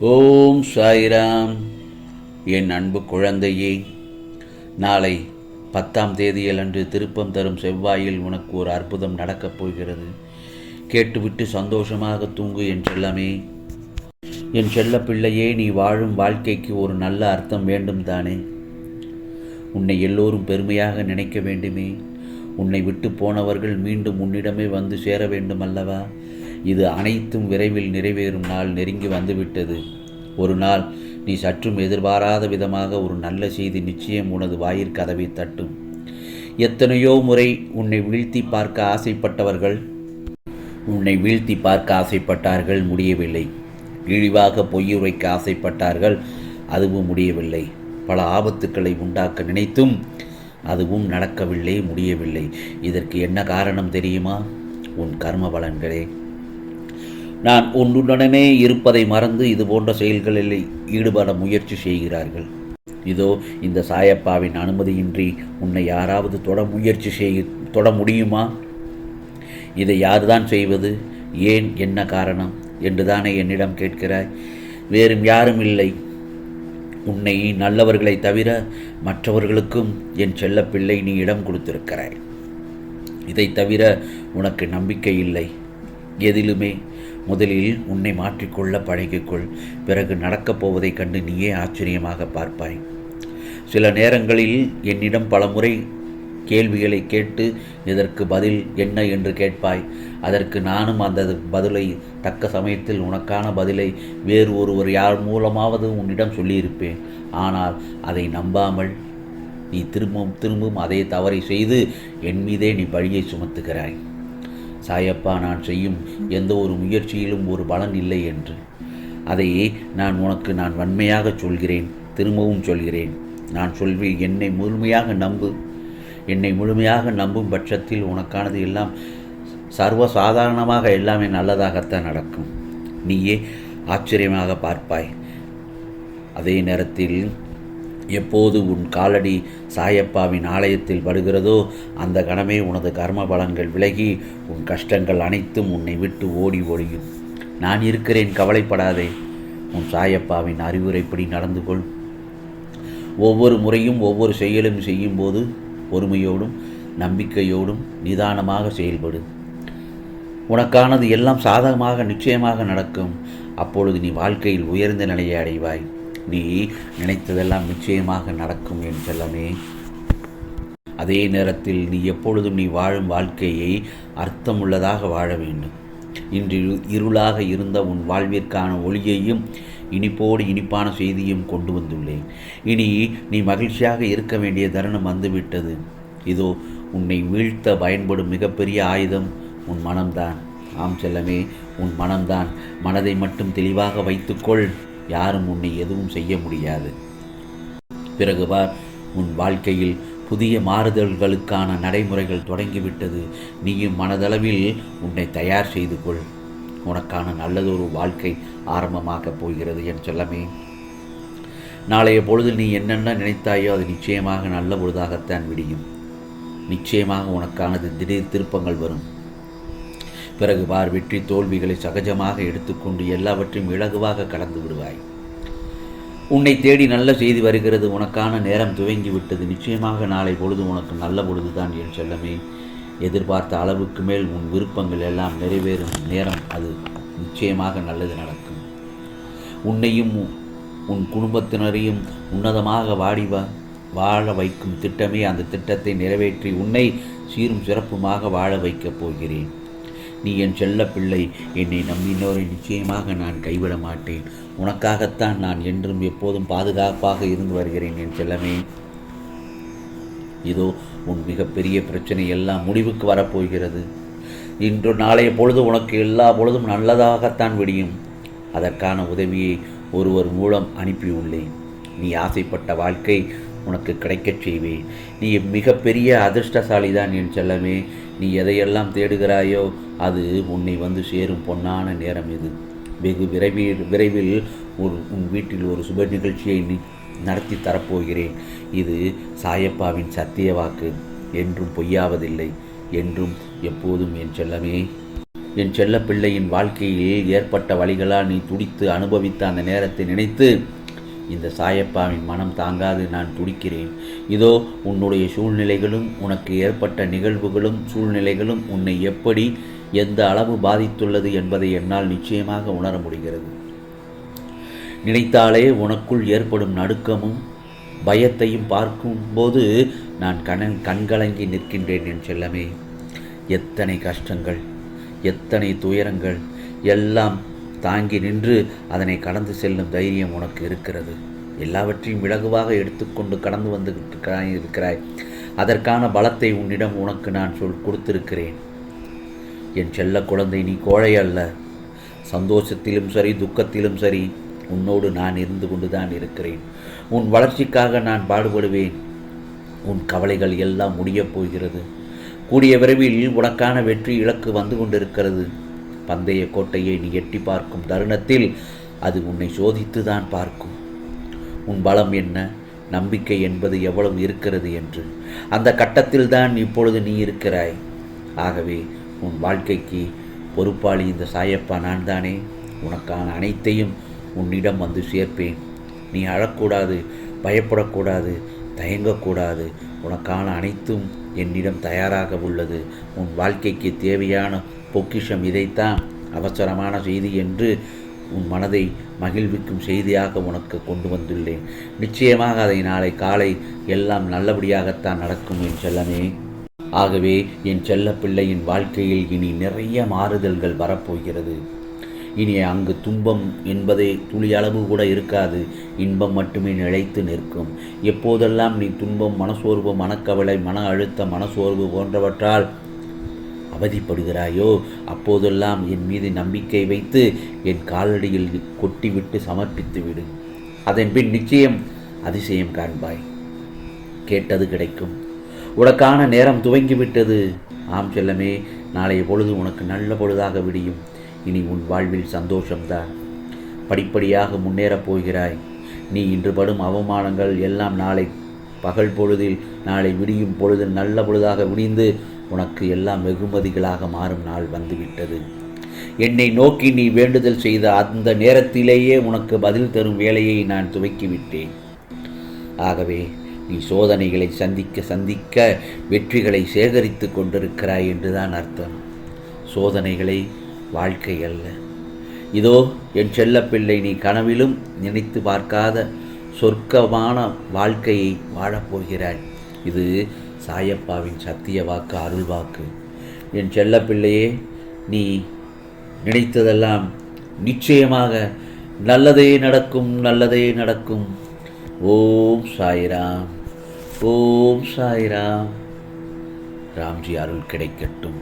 ஓம் சாய்ராம். என் அன்பு குழந்தையே நாளை பத்தாம் தேதியில் அன்று திருப்பம் தரும் செவ்வாயில் உனக்கு ஒரு அற்புதம் நடக்கப் போகிறது. கேட்டுவிட்டு சந்தோஷமாக தூங்கு என் செல்லமே. என் செல்ல பிள்ளையே நீ வாழும் வாழ்க்கைக்கு ஒரு நல்ல அர்த்தம் வேண்டும் தானே. உன்னை எல்லோரும் பெருமையாக நினைக்க வேண்டுமே. உன்னை விட்டு போனவர்கள் மீண்டும் உன்னிடமே வந்து சேர வேண்டும் அல்லவா? இது அனைத்தும் விரைவில் நிறைவேறும் நாள் நெருங்கி வந்துவிட்டது. ஒரு நாள் நீ சற்றும் எதிர்பாராத விதமாக ஒரு நல்ல செய்தி நிச்சயம் உனது வாயிற் கதவை தட்டும். எத்தனையோ முறை உன்னை வீழ்த்தி பார்க்க ஆசைப்பட்டவர்கள் உன்னை வீழ்த்தி பார்க்க ஆசைப்பட்டார்கள் முடியவில்லை. இழிவாக பொய்யுரைக்க ஆசைப்பட்டார்கள் அதுவும் முடியவில்லை. பல ஆபத்துக்களை உண்டாக்க நினைத்தும் அதுவும் நடக்கவில்லை முடியவில்லை. இதற்கு என்ன காரணம் தெரியுமா? உன் கர்ம பலன்களே. நான் ஒன்றுடனே இருப்பதை மறந்து இது போன்ற செயல்களில் ஈடுபட முயற்சி செய்கிறார்கள். இதோ இந்த சாயப்பாவின் அனுமதியின்றி உன்னை யாராவது தொட முயற்சி செய் தொட முடியுமா? இதை யார்தான் செய்வது? ஏன் என்ன காரணம்? என்றுதானே என்னிடம் கேட்கிறாய். வேறும் யாரும் இல்லை. உன்னை நல்லவர்களை தவிர மற்றவர்களுக்கும் என் செல்லப்பிள்ளை நீ இடம் கொடுத்திருக்கிறாய். இதை தவிர உனக்கு நம்பிக்கை இல்லை. எதிலுமே முதலில் உன்னை மாற்றிக்கொள்ள பழகிக்கொள். பிறகு நடக்கப் போவதைக் கண்டு நீயே ஆச்சரியமாக பார்ப்பாய். சில நேரங்களில் என்னிடம் பலமுறை கேள்விகளை கேட்டு இதற்கு பதில் என்ன என்று கேட்பாய். அதற்கு நானும் அந்த பதிலை தக்க சமயத்தில் உனக்கான பதிலை வேறு ஒருவர் யார் மூலமாவது உன்னிடம் சொல்லியிருப்பேன். ஆனால் அதை நம்பாமல் நீ திரும்பவும் திரும்பவும் அதே தவறை செய்து என் மீதே நீ பழியை சுமத்துகிறாய். சாயப்பா நான் செய்யும் எந்த ஒரு முயற்சியிலும் ஒரு பலன் இல்லை என்று. அதையே நான் உனக்கு நான் வன்மையாக சொல்கிறேன் திரும்பவும் சொல்கிறேன். நான் சொல்வேன் என்னை முழுமையாக நம்பு. என்னை முழுமையாக நம்பும் பட்சத்தில் உனக்கானது எல்லாம் சர்வ சாதாரணமாக எல்லாமே நல்லதாகத்தான் நடக்கும். நீயே ஆச்சரியமாக பார்ப்பாய். அதே நேரத்தில் எப்போது உன் காலடி சாயப்பாவின் ஆலயத்தில் படுகிறதோ அந்த கணமே உனது கர்ம பலன்கள் விலகி உன் கஷ்டங்கள் அனைத்தும் உன்னை விட்டு ஓடி ஒழியும். நான் இருக்கிறேன் கவலைப்படாதே. உன் சாயப்பாவின் அறிவுரைப்படி நடந்து கொள். ஒவ்வொரு முறையும் ஒவ்வொரு செயலும் செய்யும்போது பொறுமையோடும் நம்பிக்கையோடும் நிதானமாக செயல்படு. உனக்கானது எல்லாம் சாதகமாக நிச்சயமாக நடக்கும். அப்பொழுது நீ வாழ்க்கையில் உயர்ந்த நிலையை அடைவாய். நீ நினைத்ததெல்லாம் நிச்சயமாக நடக்கும் என் செல்லமே. அதே நேரத்தில் நீ எப்பொழுதும் நீ வாழும் வாழ்க்கையை அர்த்தமுள்ளதாக வாழ வேண்டும். இன்று இருளாக இருந்த உன் வாழ்விற்கான ஒளியையும் இனிப்போடு இனிப்பான செய்தியும் கொண்டு வந்துள்ளேன். இனி நீ மகிழ்ச்சியாக இருக்க வேண்டிய தருணம் வந்துவிட்டது. இதோ உன்னை வீழ்த்த பயன்படும் மிகப்பெரிய ஆயுதம் உன் மனம்தான். ஆம் செல்லமே உன் மனம்தான். மனதை மட்டும் தெளிவாக வைத்துக்கொள். யாரும் உன்னை எதுவும் செய்ய முடியாது. பிறகு பார் உன் வாழ்க்கையில் புதிய மாறுதல்களுக்கான நடைமுறைகள் தொடங்கிவிட்டது. நீயும் மனதளவில் உன்னை தயார் செய்து கொள். உனக்கான நல்லதொரு வாழ்க்கை ஆரம்பமாகப் போகிறது என் சொல்லமே. நாளைய பொழுது நீ என்னென்ன நினைத்தாயோ அது நிச்சயமாக நல்ல பொழுதாகத்தான் விடியும். நிச்சயமாக உனக்கானது திடீர் திருப்பங்கள் வரும். பிறகு பார் வெற்றி தோல்விகளை சகஜமாக எடுத்துக்கொண்டு எல்லாவற்றையும் இலகுவாக கடந்து விடுவாய் உன்னை தேடி நல்ல செய்தி வருகிறது உனக்கான நேரம் துவங்கி விட்டது. நிச்சயமாக நாளை பொழுது உனக்கு நல்ல பொழுதுதான் என் செல்லமே. எதிர்பார்த்த அளவுக்கு மேல் உன் விருப்பங்கள் எல்லாம் நிறைவேறும் நேரம் அது நிச்சயமாக நல்லது நடக்கும். உன்னையும் உன் குடும்பத்தினரையும் உன்னதமாக வாடி வாழ வைக்கும் திட்டமே அந்த திட்டத்தை நிறைவேற்றி உன்னை சீரும் சிறப்புமாக வாழ வைக்கப் போகிறேன். நீ என் செல்ல பிள்ளை. என்னை நம்பினோரை நிச்சயமாக நான் கைவிட மாட்டேன். உனக்காகத்தான் நான் என்றும் எப்போதும் பாதுகாப்பாக இருந்து வருகிறேன் என் செல்லமே. இதோ உன் மிகப்பெரிய பிரச்சனை எல்லாம் முடிவுக்கு வரப்போகிறது. இன்று நாளைய பொழுது உனக்கு எல்லா பொழுதும் நல்லதாகத்தான் விடியும். அதற்கான உதவியை ஒருவர் மூலம் அனுப்பியுள்ளேன். நீ ஆசைப்பட்ட வாழ்க்கை உனக்கு கிடைக்கச் செய்வேன் நீ மிகப்பெரிய அதிர்ஷ்டசாலி தான் என் செல்லமே. நீ எதையெல்லாம் தேடுகிறாயோ அது உன்னை வந்து சேரும் பொன்னான நேரம் இது. வெகு விரைவில் விரைவில் ஒரு உன் வீட்டில் ஒரு சுப நிகழ்ச்சியை நீ நடத்தி தரப்போகிறேன். இது சாயப்பாவின் சத்திய வாக்கு. என்றும் பொய்யாவதில்லை. என்றும் எப்போதும் என் செல்லமே. என் செல்ல பிள்ளையின் வாழ்க்கையில் ஏற்பட்ட வழிகளால் நீ துடித்து அனுபவித்த அந்த நேரத்தை நினைத்து இந்த சாயப்பாவின் மனம் தாங்காது நான் துடிக்கிறேன். இதோ உன்னுடைய சூழ்நிலைகளும் உனக்கு ஏற்பட்ட நிகழ்வுகளும் சூழ்நிலைகளும் உன்னை எப்படி எந்த அளவு பாதித்துள்ளது என்பதை என்னால் நிச்சயமாக உணர முடிகிறது. நினைத்தாலே உனக்குள் ஏற்படும் நடுக்கமும் பயத்தையும் பார்க்கும்போது நான் கண் கண்கலங்கி நிற்கின்றேன் என் செல்லமே. எத்தனை கஷ்டங்கள் எத்தனை துயரங்கள் எல்லாம் தாங்கி நின்று அதனை கடந்து செல்லும் தைரியம் உனக்கு இருக்கிறது. எல்லாவற்றையும் இலகுவாக எடுத்துக்கொண்டு கடந்து வந்து இருக்கிறாய். அதற்கான பலத்தை உன்னிடம் உனக்கு நான் சொல் கொடுத்திருக்கிறேன். என் செல்ல குழந்தை நீ கோழை அல்ல. சந்தோஷத்திலும் சரி துக்கத்திலும் சரி உன்னோடு நான் இருந்து கொண்டு தான் இருக்கிறேன். உன் வளர்ச்சிக்காக நான் பாடுபடுவேன். உன் கவலைகள் எல்லாம் முடியப் போகிறது. கூடிய விரைவில் உனக்கான வெற்றி இலக்கு வந்து கொண்டிருக்கிறது. பந்தய கோட்டையை நீ எட்டி பார்க்கும் தருணத்தில் அது உன்னை சோதித்து தான் பார்க்கும். உன் பலம் என்ன? நம்பிக்கை என்பது எவ்வளவு இருக்கிறது என்று. அந்த கட்டத்தில் தான் இப்பொழுது நீ இருக்கிறாய். ஆகவே உன் வாழ்க்கைக்கு பொறுப்பாளி இந்த சாயப்பா நான் தானே உனக்கான அனைத்தையும் உன்னிடம் வந்து சேர்ப்பேன். நீ அழக்கூடாது பயப்படக்கூடாது தயங்கக்கூடாது உனக்கான அனைத்தும் என்னிடம் தயாராக உள்ளது. உன் வாழ்க்கைக்கு தேவையான பொக்கிஷம் இதைத்தான் அவசரமான செய்தி என்று உன் மனதை மகிழ்விக்கும் செய்தியாக உனக்கு கொண்டு வந்துள்ளேன். நிச்சயமாக அதை நாளை காலை எல்லாம் நல்லபடியாகத்தான் நடக்கும் என் செல்லமே. ஆகவே என் செல்ல பிள்ளையின் வாழ்க்கையில் இனி நிறைய மாறுதல்கள் வரப்போகிறது. இனி அங்கு துன்பம் என்பதே துளி அளவு கூட இருக்காது. இன்பம் மட்டுமே நிலைத்து நிற்கும். எப்போதெல்லாம் நீ துன்பம் மனசோர்வு மனக்கவலை மன அழுத்த மனசோர்வு போன்றவற்றால் அவதிப்படுகிறாயோ அப்போதெல்லாம் என் மீது நம்பிக்கை வைத்து என் காலடியில் கொட்டிவிட்டு சமர்ப்பித்து விடு. அதன் பின் நிச்சயம் அதிசயம் காண்பாய். கேட்டது கிடைக்கும். உனக்கான நேரம் துவங்கிவிட்டது. ஆம் செல்லமே நாளைய பொழுது உனக்கு நல்ல பொழுதாக விடியும். இனி உன் வாழ்வில் சந்தோஷம்தான். படிப்படியாக முன்னேறப் போகிறாய். நீ இன்று படும் அவமானங்கள் எல்லாம் நாளை பகல் பொழுதில் நாளை விடியும் பொழுது நல்ல பொழுதாக விடிந்து உனக்கு எல்லாம் வெகுமதிகளாக மாறும் நாள் வந்துவிட்டது. என்னை நோக்கி நீ வேண்டுதல் செய்த அந்த நேரத்திலேயே உனக்கு பதில் தரும் வேலையை நான் துவக்கிவிட்டேன். ஆகவே நீ சோதனைகளை சந்திக்க சந்திக்க வெற்றிகளை சேகரித்து கொண்டிருக்கிறாய் என்றுதான் அர்த்தம். சோதனைகளை வாழ்க்கை அல்ல. இதோ என் செல்லப்பிள்ளை நீ கனவிலும் நினைத்து பார்க்காத சொர்க்கமான வாழ்க்கையை வாழப்போகிறாய் இது சாயப்பாவின் சத்திய வாக்கு அருள் வாக்கு. என் செல்லப்பிள்ளையே நீ நினைத்ததெல்லாம் நிச்சயமாக நல்லதே நடக்கும் நல்லதே நடக்கும். ஓம் சாய்ராம் ஓம் சாய்ராம். ராம்ஜி அருள் கிடைக்கட்டும்.